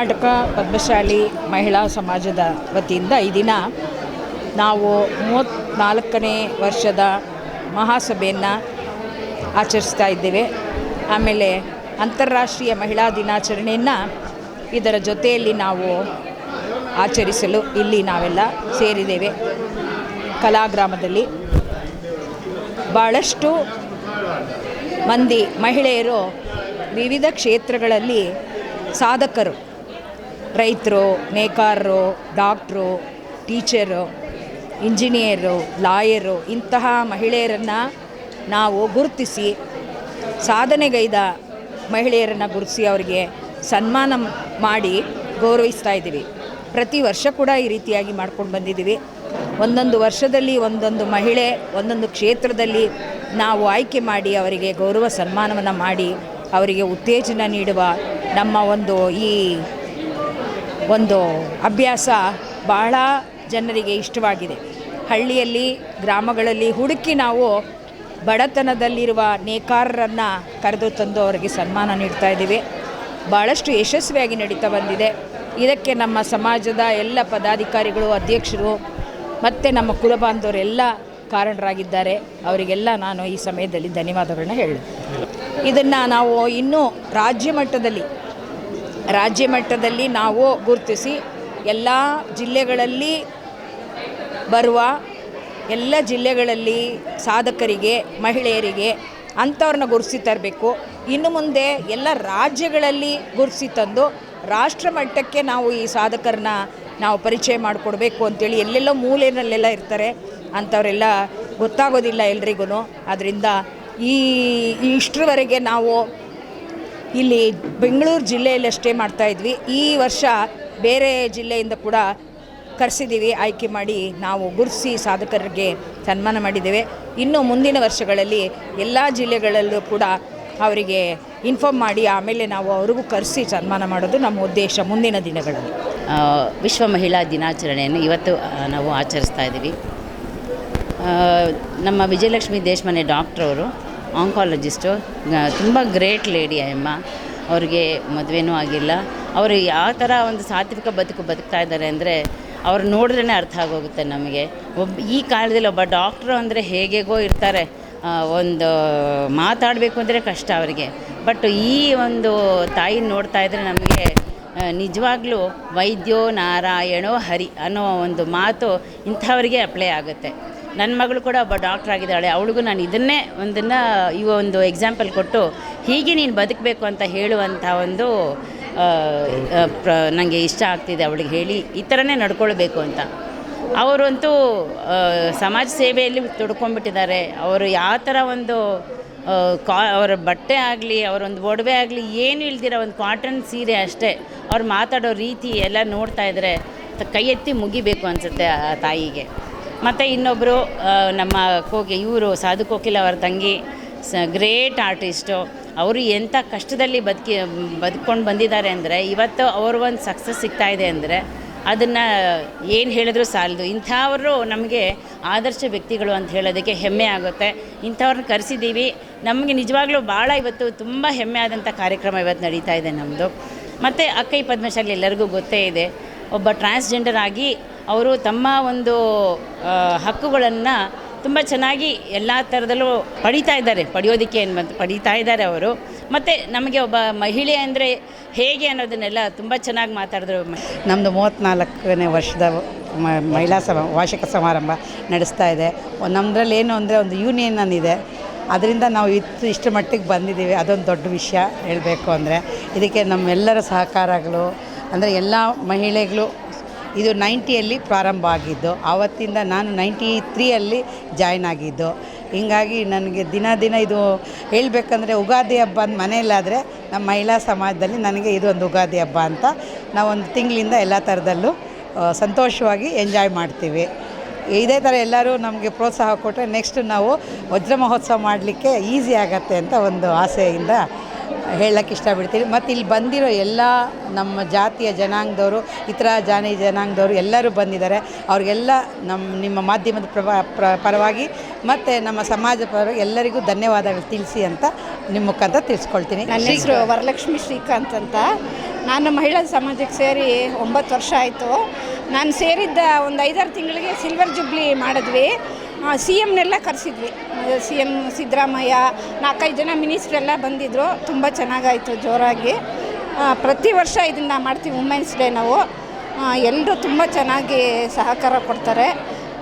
ಕರ್ನಾಟಕ ಪದ್ಮಶಾಲಿ ಮಹಿಳಾ ಸಮಾಜದ ವತಿಯಿಂದ ಈ ದಿನ ನಾವು ಮೂವತ್ತ್ನಾಲ್ಕನೇ ವರ್ಷದ ಮಹಾಸಭೆಯನ್ನು ಆಚರಿಸ್ತಾ ಇದ್ದೇವೆ. ಆಮೇಲೆ ಅಂತಾರಾಷ್ಟ್ರೀಯ ಮಹಿಳಾ ದಿನಾಚರಣೆಯನ್ನು ಇದರ ಜೊತೆಯಲ್ಲಿ ನಾವು ಆಚರಿಸಲು ಇಲ್ಲಿ ನಾವೆಲ್ಲ ಸೇರಿದ್ದೇವೆ. ಕಲಾಗ್ರಾಮದಲ್ಲಿ ಭಾಳಷ್ಟು ಮಂದಿ ಮಹಿಳೆಯರು ವಿವಿಧ ಕ್ಷೇತ್ರಗಳಲ್ಲಿ ಸಾಧಕರು ರೈತರು, ನೇಕಾರರು, ಡಾಕ್ಟ್ರು, ಟೀಚರು, ಇಂಜಿನಿಯರು, ಲಾಯರು ಇಂತಹ ಮಹಿಳೆಯರನ್ನು ನಾವು ಗುರುತಿಸಿ ಸಾಧನೆಗೈದ ಮಹಿಳೆಯರನ್ನು ಗುರುತಿಸಿ ಅವರಿಗೆ ಸನ್ಮಾನ ಮಾಡಿ ಗೌರವಿಸ್ತಾ ಇದ್ದೀವಿ. ಪ್ರತಿ ವರ್ಷ ಕೂಡ ಈ ರೀತಿಯಾಗಿ ಮಾಡ್ಕೊಂಡು ಬಂದಿದ್ದೀವಿ. ಒಂದೊಂದು ವರ್ಷದಲ್ಲಿ ಒಂದೊಂದು ಮಹಿಳೆ ಒಂದೊಂದು ಕ್ಷೇತ್ರದಲ್ಲಿ ನಾವು ಆಯ್ಕೆ ಮಾಡಿ ಅವರಿಗೆ ಗೌರವ ಸನ್ಮಾನವನ್ನು ಮಾಡಿ ಅವರಿಗೆ ಉತ್ತೇಜನ ನೀಡುವ ನಮ್ಮ ಒಂದು ಈ ಒಂದು ಅಭ್ಯಾಸ ಬಹಳ ಜನರಿಗೆ ಇಷ್ಟವಾಗಿದೆ. ಹಳ್ಳಿಯಲ್ಲಿ, ಗ್ರಾಮಗಳಲ್ಲಿ ಹುಡುಕಿ ನಾವು ಬಡತನದಲ್ಲಿರುವ ನೇಕಾರರನ್ನು ಕರೆದು ತಂದು ಅವರಿಗೆ ಸನ್ಮಾನ ನೀಡ್ತಾ ಇದ್ದೀವಿ. ಭಾಳಷ್ಟು ಯಶಸ್ವಿಯಾಗಿ ನಡೀತಾ ಬಂದಿದೆ. ಇದಕ್ಕೆ ನಮ್ಮ ಸಮಾಜದ ಎಲ್ಲ ಪದಾಧಿಕಾರಿಗಳು, ಅಧ್ಯಕ್ಷರು ಮತ್ತು ನಮ್ಮ ಕುಲಬಾಂಧವರೆಲ್ಲ ಕಾರಣರಾಗಿದ್ದಾರೆ. ಅವರಿಗೆಲ್ಲ ನಾನು ಈ ಸಮಯದಲ್ಲಿ ಧನ್ಯವಾದಗಳನ್ನ ಹೇಳಿ ಇದನ್ನು ನಾವು ಇನ್ನೂ ರಾಜ್ಯ ಮಟ್ಟದಲ್ಲಿ ರಾಜ್ಯ ಮಟ್ಟದಲ್ಲಿ ನಾವು ಗುರುತಿಸಿ ಎಲ್ಲ ಜಿಲ್ಲೆಗಳಲ್ಲಿ ಬರುವ ಎಲ್ಲ ಜಿಲ್ಲೆಗಳಲ್ಲಿ ಸಾಧಕರಿಗೆ, ಮಹಿಳೆಯರಿಗೆ ಅಂಥವ್ರನ್ನ ಗುರುಸಿ ತರಬೇಕು. ಇನ್ನು ಮುಂದೆ ಎಲ್ಲ ರಾಜ್ಯಗಳಲ್ಲಿ ಗುರುಸಿ ತಂದು ರಾಷ್ಟ್ರ ಮಟ್ಟಕ್ಕೆ ನಾವು ಈ ಸಾಧಕರನ್ನ ನಾವು ಪರಿಚಯ ಮಾಡಿಕೊಡ್ಬೇಕು ಅಂತೇಳಿ ಎಲ್ಲೆಲ್ಲೋ ಮೂಲೆಯಲ್ಲೆಲ್ಲ ಇರ್ತಾರೆ. ಅಂಥವರೆಲ್ಲ ಗೊತ್ತಾಗೋದಿಲ್ಲ ಎಲ್ರಿಗೂ ಅದರಿಂದ ಈ ಇಷ್ಟರವರೆಗೆ ನಾವು ಇಲ್ಲಿ ಬೆಂಗಳೂರು ಜಿಲ್ಲೆಯಲ್ಲಿ ಅಷ್ಟೇ ಮಾಡ್ತಾ ಇದ್ವಿ. ಈ ವರ್ಷ ಬೇರೆ ಜಿಲ್ಲೆಯಿಂದ ಕೂಡ ಕರೆಸಿದ್ದೀವಿ, ಆಯ್ಕೆ ಮಾಡಿ ನಾವು ಗುರುತಿಸಿ ಸಾಧಕರಿಗೆ ಸನ್ಮಾನ ಮಾಡಿದ್ದೇವೆ. ಇನ್ನು ಮುಂದಿನ ವರ್ಷಗಳಲ್ಲಿ ಎಲ್ಲ ಜಿಲ್ಲೆಗಳಲ್ಲೂ ಕೂಡ ಅವರಿಗೆ ಇನ್ಫಾರ್ಮ್ ಮಾಡಿ ಆಮೇಲೆ ನಾವು ಅವ್ರಿಗೂ ಕರೆಸಿ ಸನ್ಮಾನ ಮಾಡೋದು ನಮ್ಮ ಉದ್ದೇಶ ಮುಂದಿನ ದಿನಗಳಲ್ಲಿ. ವಿಶ್ವ ಮಹಿಳಾ ದಿನಾಚರಣೆಯನ್ನು ಇವತ್ತು ನಾವು ಆಚರಿಸ್ತಾ ಇದ್ದೀವಿ. ನಮ್ಮ ವಿಜಯಲಕ್ಷ್ಮಿ ದೇಶಮನೆ ಡಾಕ್ಟ್ರವರು ಆಂಕಾಲಜಿಸ್ಟು ತುಂಬ ಗ್ರೇಟ್ ಲೇಡಿ ಅಮ್ಮ ಅವ್ರಿಗೆ ಮದುವೆನೂ ಆಗಿಲ್ಲ. ಅವರು ಯಾವ ಥರ ಒಂದು ಸಾತ್ವಿಕ ಬದುಕು ಬದುಕ್ತಾ ಇದ್ದಾರೆ ಅಂದರೆ ಅವ್ರು ನೋಡಿದ್ರೇ ಅರ್ಥ ಆಗೋಗುತ್ತೆ ನಮಗೆ. ಒಬ್ಬ ಈ ಕಾಲದಲ್ಲಿ ಒಬ್ಬ ಡಾಕ್ಟ್ರು ಅಂದರೆ ಹೇಗೆಗೋ ಇರ್ತಾರೆ. ಒಂದು ಮಾತಾಡಬೇಕು ಅಂದರೆ ಕಷ್ಟ ಅವರಿಗೆ. ಬಟ್ ಈ ಒಂದು ತಾಯಿ ನೋಡ್ತಾ ಇದ್ದರೆ ನಮಗೆ ನಿಜವಾಗ್ಲೂ ವೈದ್ಯೋ ನಾರಾಯಣೋ ಹರಿ ಅನ್ನೋ ಒಂದು ಮಾತು ಇಂಥವರಿಗೆ ಅಪ್ಲೈ ಆಗುತ್ತೆ. ನನ್ನ ಮಗಳು ಕೂಡ ಒಬ್ಬ ಡಾಕ್ಟ್ರ್ ಆಗಿದ್ದಾಳೆ. ಅವಳಿಗೂ ನಾನು ಇದನ್ನೇ ಒಂದನ್ನು ಈ ಒಂದು ಎಕ್ಸಾಂಪಲ್ ಕೊಟ್ಟು, ಹೀಗೆ ನೀನು ಬದುಕಬೇಕು ಅಂತ ಹೇಳುವಂಥ ಒಂದು ಪ್ರ ನನಗೆ ಇಷ್ಟ ಆಗ್ತಿದೆ ಅವಳಿಗೆ ಹೇಳಿ, ಈ ಥರನೇ ನಡ್ಕೊಳ್ಬೇಕು ಅಂತ. ಅವರಂತೂ ಸಮಾಜ ಸೇವೆಯಲ್ಲಿ ತೊಡ್ಕೊಂಡ್ಬಿಟ್ಟಿದ್ದಾರೆ. ಅವರು ಯಾವ ಥರ ಒಂದು ಕಾ, ಅವರ ಬಟ್ಟೆ ಆಗಲಿ, ಅವರೊಂದು ಒಡವೆ ಆಗಲಿ, ಏನು ಇಲ್ದಿರ ಒಂದು ಕಾಟನ್ ಸೀರೆ ಅಷ್ಟೇ, ಅವ್ರು ಮಾತಾಡೋ ರೀತಿ ಎಲ್ಲ ನೋಡ್ತಾ ಇದ್ದರೆ ಕೈ ಎತ್ತಿ ಮುಗಿಬೇಕು ಅನಿಸುತ್ತೆ ಆ ತಾಯಿಗೆ. ಮತ್ತು ಇನ್ನೊಬ್ಬರು ನಮ್ಮ ಕೋಕಿ ಇವರು ಸಾಧು ಕೋಕಿಲ ಅವರ ತಂಗಿ, ಸ ಗ್ರೇಟ್ ಆರ್ಟಿಸ್ಟು ಅವರು ಎಂಥ ಕಷ್ಟದಲ್ಲಿ ಬದುಕಿ, ಬದುಕೊಂಡು ಬಂದಿದ್ದಾರೆ ಅಂದರೆ, ಇವತ್ತು ಅವರು ಒಂದು ಸಕ್ಸಸ್ ಸಿಗ್ತಾ ಇದೆ ಅಂದರೆ, ಅದನ್ನು ಏನು ಹೇಳಿದ್ರು ಸಾಲದು. ಇಂಥವರು ನಮಗೆ ಆದರ್ಶ ವ್ಯಕ್ತಿಗಳು ಅಂತ ಹೇಳೋದಕ್ಕೆ ಹೆಮ್ಮೆ ಆಗುತ್ತೆ. ಇಂಥವ್ರನ್ನ ಕರೆಸಿದ್ದೀವಿ. ನಮಗೆ ನಿಜವಾಗ್ಲೂ ಭಾಳ ಇವತ್ತು ತುಂಬ ಹೆಮ್ಮೆ ಆದಂಥ ಕಾರ್ಯಕ್ರಮ ಇವತ್ತು ನಡೀತಾ ಇದೆ ನಮ್ಮದು ಮತ್ತು ಅಕ್ಕೈ ಪದ್ಮಶಾಲಿ ಎಲ್ಲರಿಗೂ ಗೊತ್ತೇ ಇದೆ. ಒಬ್ಬ ಟ್ರಾನ್ಸ್ಜೆಂಡರ್ ಆಗಿ ಅವರು ತಮ್ಮ ಒಂದು ಹಕ್ಕುಗಳನ್ನು ತುಂಬ ಚೆನ್ನಾಗಿ ಎಲ್ಲ ಥರದಲ್ಲೂ ಪಡೀತಾ ಇದ್ದಾರೆ. ಪಡೆಯೋದಕ್ಕೆ ಏನು ಬಂತು ಪಡೀತಾ ಇದ್ದಾರೆ ಅವರು. ಮತ್ತು ನಮಗೆ ಒಬ್ಬ ಮಹಿಳೆ ಅಂದರೆ ಹೇಗೆ ಅನ್ನೋದನ್ನೆಲ್ಲ ತುಂಬ ಚೆನ್ನಾಗಿ ಮಾತಾಡಿದ್ರು. ನಮ್ಮದು ಮೂವತ್ತ್ನಾಲ್ಕನೇ ವರ್ಷದ ಮಹಿಳಾ ಸಮ, ವಾರ್ಷಿಕ ಸಮಾರಂಭ ನಡೆಸ್ತಾ ಇದೆ. ನಮ್ಮದ್ರಲ್ಲಿ ಏನು ಅಂದರೆ ಒಂದು ಯೂನಿಯನ್ ಅನ್ನಿದೆ ಅದರಿಂದ ನಾವು ಇತ್ತು, ಇಷ್ಟು ಮಟ್ಟಿಗೆ ಬಂದಿದ್ದೀವಿ. ಅದೊಂದು ದೊಡ್ಡ ವಿಷಯ ಹೇಳಬೇಕು ಅಂದರೆ, ಇದಕ್ಕೆ ನಮ್ಮೆಲ್ಲರ ಸಹಕಾರಗಳು, ಅಂದರೆ ಎಲ್ಲ ಮಹಿಳೆಗಳು ಇದು ನೈಂಟಿಯಲ್ಲಿ ಪ್ರಾರಂಭ ಆಗಿದ್ದು, ಆವತ್ತಿಂದ ನಾನು ನೈಂಟಿ ತ್ರೀಯಲ್ಲಿ ಜಾಯ್ನ್ ಆಗಿದ್ದು. ಹೀಗಾಗಿ ನನಗೆ ದಿನ ದಿನ ಇದು ಹೇಳಬೇಕಂದ್ರೆ ಉಗಾದಿ ಹಬ್ಬ ಅಂತ ಮನೆಯಲ್ಲಾದರೆ ನಮ್ಮ ಮಹಿಳಾ ಸಮಾಜದಲ್ಲಿ ನನಗೆ ಇದು ಒಂದು ಉಗಾದಿ ಹಬ್ಬ ಅಂತ ನಾವೊಂದು ತಿಂಗಳಿಂದ ಎಲ್ಲ ಥರದಲ್ಲೂ ಸಂತೋಷವಾಗಿ ಎಂಜಾಯ್ ಮಾಡ್ತೀವಿ. ಇದೇ ಥರ ಎಲ್ಲರೂ ನಮಗೆ ಪ್ರೋತ್ಸಾಹ ಕೊಟ್ಟರೆ ನೆಕ್ಸ್ಟ್ ನಾವು ವಜ್ರ ಮಹೋತ್ಸವ ಮಾಡಲಿಕ್ಕೆ ಈಸಿ ಆಗತ್ತೆ ಅಂತ ಒಂದು ಆಸೆಯಿಂದ ಹೇಳಕ್ಕೆ ಇಷ್ಟಪಡ್ತೀನಿ. ಮತ್ತು ಇಲ್ಲಿ ಬಂದಿರೋ ಎಲ್ಲ ನಮ್ಮ ಜಾತಿಯ ಜನಾಂಗದವರು, ಇತರ ಜಾನಿ ಜನಾಂಗದವರು ಎಲ್ಲರೂ ಬಂದಿದ್ದಾರೆ. ಅವ್ರಿಗೆಲ್ಲ ನಮ್ಮ ನಿಮ್ಮ ಮಾಧ್ಯಮದ ಪರವಾಗಿ ಮತ್ತು ನಮ್ಮ ಸಮಾಜ ಪರವಾಗಿ ಎಲ್ಲರಿಗೂ ಧನ್ಯವಾದಗಳು ತಿಳಿಸಿ ಅಂತ ನಿಮ್ಮ ಮುಖಾಂತರ ತಿಳಿಸ್ಕೊಳ್ತೀನಿ. ನನ್ನ ಹೆಸರು ವರಲಕ್ಷ್ಮಿ ಶ್ರೀಕಾಂತ್ ಅಂತ. ನಾನು ಮಹಿಳಾ ಸಮಾಜಕ್ಕೆ ಸೇರಿ ಒಂಬತ್ತು ವರ್ಷ ಆಯಿತು. ನಾನು ಸೇರಿದ್ದ ಒಂದು ಐದಾರು ತಿಂಗಳಿಗೆ ಸಿಲ್ವರ್ ಜುಬ್ಲಿ ಮಾಡಿದ್ವಿ. ಸಿ ಎಮ್ನೆಲ್ಲ ಕರೆಸಿದ್ವಿ. ಸಿ ಎಂ ಸಿದ್ದರಾಮಯ್ಯ ನಾಲ್ಕೈದು ಜನ ಮಿನಿಸ್ಟ್ರೆಲ್ಲ ಬಂದಿದ್ದರು ತುಂಬ ಚೆನ್ನಾಗಾಯಿತು ಜೋರಾಗಿ. ಪ್ರತಿ ವರ್ಷ ಇದನ್ನು ಮಾಡ್ತೀವಿ ವುಮೆನ್ಸ್ ಡೇ ನಾವು. ಎಲ್ಲರೂ ತುಂಬ ಚೆನ್ನಾಗಿ ಸಹಕಾರ ಕೊಡ್ತಾರೆ.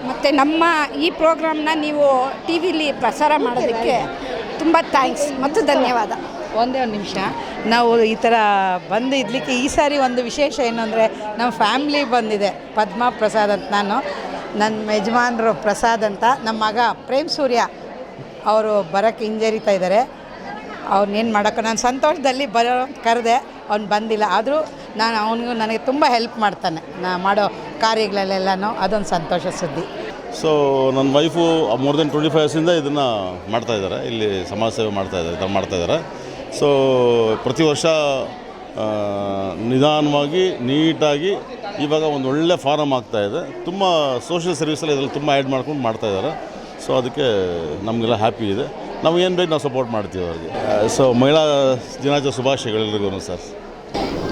ಮತ್ತು ನಮ್ಮ ಈ ಪ್ರೋಗ್ರಾಮ್ನ ನೀವು ಟಿ ವಿಲಿ ಪ್ರಸಾರ ಮಾಡೋದಕ್ಕೆ ತುಂಬ ಥ್ಯಾಂಕ್ಸ್ ಮತ್ತು ಧನ್ಯವಾದ. ಒಂದೇ ಒಂದು ನಿಮಿಷ. ನಾವು ಈ ಥರ ಬಂದು ಇದ್ಲಿಕ್ಕೆ ಈ ಸಾರಿ ಒಂದು ವಿಶೇಷ ಏನು ಅಂದರೆ ನಮ್ಮ ಫ್ಯಾಮ್ಲಿ ಬಂದಿದೆ. ಪದ್ಮ ಪ್ರಸಾದ್ ಅಂತ ನಾನು. ನನ್ನ ಯಜಮಾನರು ಪ್ರಸಾದ್ ಅಂತ. ನಮ್ಮ ಮಗ ಪ್ರೇಮ್ ಸೂರ್ಯ ಅವರು ಬರೋಕ್ಕೆ ಹಿಂಜರಿತಾ ಇದ್ದಾರೆ. ಅವ್ರನ್ನೇನು ಮಾಡೋಕ್ಕೆ ನಾನು ಸಂತೋಷದಲ್ಲಿ ಬರೋ ಕರೆದೆ ಅವ್ನು ಬಂದಿಲ್ಲ. ಆದರೂ ನಾನು ಅವನಿಗೂ ನನಗೆ ತುಂಬ ಹೆಲ್ಪ್ ಮಾಡ್ತಾನೆ. ನಾ ಮಾಡೋ ಕಾರ್ಯಗಳಲ್ಲೆಲ್ಲನೂ ಅದೊಂದು ಸಂತೋಷ ಸುದ್ದಿ. ಸೊ ನನ್ನ wife more than twenty five ಇಯರ್ಸಿಂದ ಇದನ್ನು ಮಾಡ್ತಾಯಿದ್ದಾರೆ ಇಲ್ಲಿ ಸಮಾಜ ಸೇವೆ ಮಾಡ್ತಾಯಿದ್ದಾರೆ ಇದನ್ನು ಮಾಡ್ತಾಯಿದ್ದಾರೆ ಸೊ ಪ್ರತಿ ವರ್ಷ ನಿಧಾನವಾಗಿ, ನೀಟಾಗಿ ಇವಾಗ ಒಂದು ಒಳ್ಳೆ ಫಾರಮ್ ಆಗ್ತಾಯಿದೆ ತುಂಬ ಸೋಷಿಯಲ್ ಸರ್ವಿಸಲ್ಲಿ ಇದರಲ್ಲಿ ತುಂಬ ಆ್ಯಡ್ ಮಾಡ್ಕೊಂಡು ಮಾಡ್ತಾಯಿದ್ದಾರೆ ಸೊ ಅದಕ್ಕೆ ನಮಗೆಲ್ಲ ಹ್ಯಾಪಿ ಇದೆ. ನಾವು ಏನು ಬೇಕು ನಾವು ಸಪೋರ್ಟ್ ಮಾಡ್ತೀವಿ ಅವ್ರಿಗೆ. ಸೊ ಮಹಿಳಾ ದಿನಾಚರಣೆ ಶುಭಾಶಯಗಳೆಲ್ಲರಿಗೂ ಸರ್.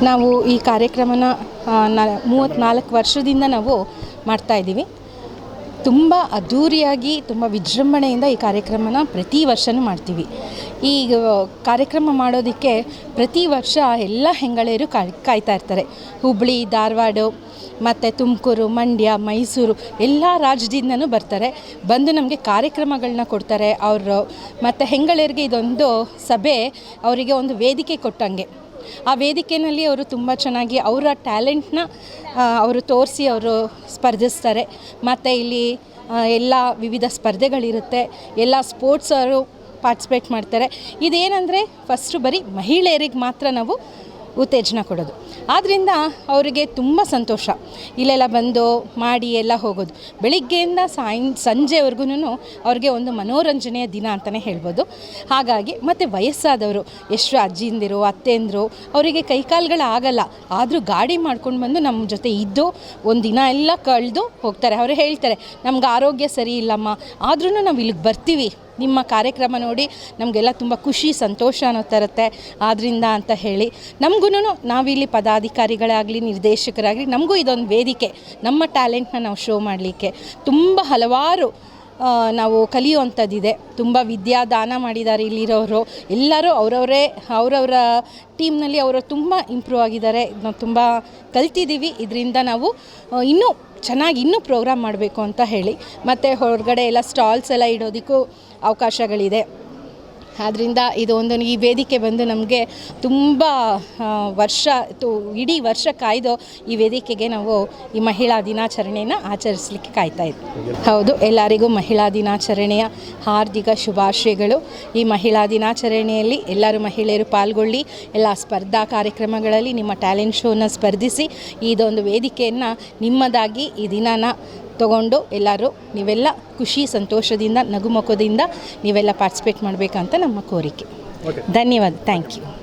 ನಾವು ಈ ಕಾರ್ಯಕ್ರಮನ ಮೂವತ್ತ್ನಾಲ್ಕು ವರ್ಷದಿಂದ ನಾವು ಮಾಡ್ತಾ ಇದ್ದೀವಿ. ತುಂಬ ಅದ್ಧೂರಿಯಾಗಿ ತುಂಬ ವಿಜೃಂಭಣೆಯಿಂದ ಈ ಕಾರ್ಯಕ್ರಮನ ಪ್ರತಿ ವರ್ಷವೂ ಮಾಡ್ತೀವಿ. ಈ ಕಾರ್ಯಕ್ರಮ ಮಾಡೋದಕ್ಕೆ ಪ್ರತಿ ವರ್ಷ ಎಲ್ಲ ಹೆಂಗಳೆಯರು ಕಾಯ್ ಕಾಯ್ತಾ ಇರ್ತಾರೆ. ಹುಬ್ಬಳ್ಳಿ ಧಾರವಾಡ, ಮತ್ತು ತುಮಕೂರು, ಮಂಡ್ಯ, ಮೈಸೂರು ಎಲ್ಲ ರಾಜ್ಯದಿಂದನೂ ಬರ್ತಾರೆ. ಬಂದು ನಮಗೆ ಕಾರ್ಯಕ್ರಮಗಳನ್ನ ಕೊಡ್ತಾರೆ ಅವರು. ಮತ್ತು ಹೆಂಗಳೆಯರಿಗೆ ಇದೊಂದು ಸಭೆ, ಅವರಿಗೆ ಒಂದು ವೇದಿಕೆ ಕೊಟ್ಟಂಗೆ. ಆ ವೇದಿಕೆಯಲ್ಲಿ ಅವರು ತುಂಬ ಚೆನ್ನಾಗಿ ಅವರ ಟ್ಯಾಲೆಂಟ್ನ ಅವರು ತೋರಿಸಿ ಅವರು ಸ್ಪರ್ಧಿಸ್ತಾರೆ. ಮತ್ತು ಇಲ್ಲಿ ಎಲ್ಲ ವಿವಿಧ ಸ್ಪರ್ಧೆಗಳಿರುತ್ತೆ. ಎಲ್ಲ ಸ್ಪೋರ್ಟ್ಸ್ ಅವರು ಪಾರ್ಟಿಸಿಪೇಟ್ ಮಾಡ್ತಾರೆ. ಇದೇನಂದರೆ ಫಸ್ಟು ಬರೀ ಮಹಿಳೆಯರಿಗೆ ಮಾತ್ರ ನಾವು ಉತ್ತೇಜನ ಕೊಡೋದು. ಆದ್ದರಿಂದ ಅವರಿಗೆ ತುಂಬ ಸಂತೋಷ. ಇಲ್ಲೆಲ್ಲ ಬಂದು ಮಾಡಿ ಎಲ್ಲ ಹೋಗೋದು. ಬೆಳಿಗ್ಗೆಯಿಂದ ಸಾಯಂ ಸಂಜೆವರೆಗೂ ಅವ್ರಿಗೆ ಒಂದು ಮನೋರಂಜನೆಯ ದಿನ ಅಂತಲೇ ಹೇಳ್ಬೋದು. ಹಾಗಾಗಿ ಮತ್ತು ವಯಸ್ಸಾದವರು ಎಷ್ಟು ಅಜ್ಜಿಂದಿರು ಅತ್ತೆಂದರು ಅವರಿಗೆ ಕೈಕಾಲುಗಳು ಆಗಲ್ಲ. ಆದರೂ ಗಾಡಿ ಮಾಡ್ಕೊಂಡು ಬಂದು ನಮ್ಮ ಜೊತೆ ಇದ್ದು ಒಂದು ದಿನ ಎಲ್ಲ ಕಳೆದು ಹೋಗ್ತಾರೆ. ಅವರು ಹೇಳ್ತಾರೆ, ನಮ್ಗೆ ಆರೋಗ್ಯ ಸರಿ ಇಲ್ಲಮ್ಮ. ಆದ್ರೂ ನಾವು ಇಲ್ಲಿಗೆ ಬರ್ತೀವಿ. ನಿಮ್ಮ ಕಾರ್ಯಕ್ರಮ ನೋಡಿ ನಮಗೆಲ್ಲ ತುಂಬ ಖುಷಿ, ಸಂತೋಷ ಅನ್ನೋ ತರುತ್ತೆ ಆದ್ದರಿಂದ ಅಂತ ಹೇಳಿ ನಮಗೂ ನಾವಿಲ್ಲಿ ಪದಾಧಿಕಾರಿಗಳಾಗಲಿ, ನಿರ್ದೇಶಕರಾಗಲಿ ನಮಗೂ ಇದೊಂದು ವೇದಿಕೆ. ನಮ್ಮ ಟ್ಯಾಲೆಂಟ್ನ ನಾವು ಶೋ ಮಾಡಲಿಕ್ಕೆ ತುಂಬ ಹಲವಾರು ನಾವು ಕಲಿಯುವಂಥದ್ದಿದೆ. ತುಂಬ ವಿದ್ಯಾದಾನ ಮಾಡಿದ್ದಾರೆ ಇಲ್ಲಿರೋರು. ಎಲ್ಲರೂ ಅವರವರೇ, ಅವರವರ ಟೀಮ್ನಲ್ಲಿ ಅವರು ತುಂಬ ಇಂಪ್ರೂವ್ ಆಗಿದ್ದಾರೆ. ನಾವು ತುಂಬ ಕಲ್ತಿದ್ದೀವಿ. ಇದರಿಂದ ನಾವು ಇನ್ನೂ ಚೆನ್ನಾಗಿ ಇನ್ನೂ ಪ್ರೋಗ್ರಾಮ್ ಮಾಡಬೇಕು ಅಂತ ಹೇಳಿ. ಮತ್ತು ಹೊರಗಡೆ ಎಲ್ಲ ಸ್ಟಾಲ್ಸ್ ಎಲ್ಲ ಇಡೋದಕ್ಕೂ ಅವಕಾಶಗಳಿದೆ. ಆದ್ದರಿಂದ ಇದು ಒಂದು ಈ ವೇದಿಕೆ ಬಂದು ನಮಗೆ ತುಂಬ ವರ್ಷ ಇಡೀ ವರ್ಷ ಕಾಯ್ದು ಈ ವೇದಿಕೆಗೆ ನಾವು ಈ ಮಹಿಳಾ ದಿನಾಚರಣೆಯನ್ನು ಆಚರಿಸಲಿಕ್ಕೆ ಕಾಯ್ತಾ ಇದ್ವಿ. ಹೌದು, ಎಲ್ಲರಿಗೂ ಮಹಿಳಾ ದಿನಾಚರಣೆಯ ಹಾರ್ದಿಕ ಶುಭಾಶಯಗಳು. ಈ ಮಹಿಳಾ ದಿನಾಚರಣೆಯಲ್ಲಿ ಎಲ್ಲರೂ ಮಹಿಳೆಯರು ಪಾಲ್ಗೊಳ್ಳಿ, ಎಲ್ಲ ಸ್ಪರ್ಧಾ ಕಾರ್ಯಕ್ರಮಗಳಲ್ಲಿ ನಿಮ್ಮ ಟ್ಯಾಲೆಂಟ್ ಶೋನ ಸ್ಪರ್ಧಿಸಿ, ಇದೊಂದು ವೇದಿಕೆಯನ್ನು ನಿಮ್ಮದಾಗಿ ಈ ದಿನನ ತಗೊಂಡು ಎಲ್ಲರೂ ನೀವೆಲ್ಲ ಖುಷಿ ಸಂತೋಷದಿಂದ ನಗುಮುಖದಿಂದ ನೀವೆಲ್ಲ ಪಾರ್ಟಿಸಿಪೇಟ್ ಮಾಡಬೇಕಂತ ನಮ್ಮ ಕೋರಿಕೆ. ಧನ್ಯವಾದ. Thank you